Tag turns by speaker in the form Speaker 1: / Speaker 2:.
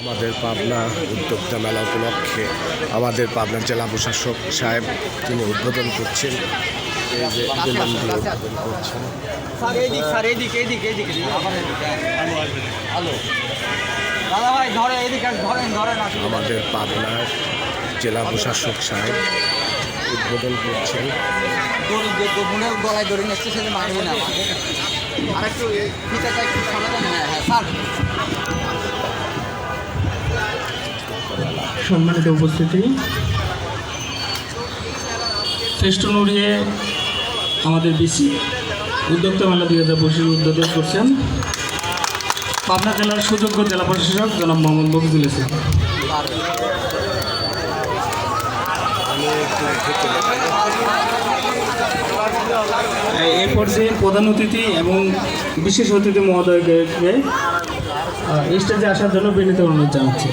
Speaker 1: আমাদের পাবনা উদ্যোক্তা মেলা উপলক্ষে আমাদের পাবনা জেলা প্রশাসক সাহেব তিনি উদ্বোধন করছেন। এই যে উদ্বোধন
Speaker 2: ধরে
Speaker 1: আমাদের পাবনার জেলা প্রশাসক সাহেব উদ্বোধন করছেন।
Speaker 2: গলায় দড়ি নিচ্ছে সেটা মারবে না। আর একটু একটু সরাবেন হ্যাঁ স্যার।
Speaker 3: সম্মানিত উপস্থিতি। শ্রেষ্ঠ নুরিয়ে আমাদের বিসি উদ্যোক্তা মেলা দুই হাজার পঁচিশ উদ্বোধন করছেন পাবনা জেলার সুযোগ্য জেলা প্রশাসক জনাব মোহাম্মদ মফিজুল ইসলাম। এই পর্যায়ে প্রধান অতিথি এবং বিশেষ অতিথি মহোদয়কে স্টেজে আসার জন্য বিনীত অনুরোধ জানাচ্ছি।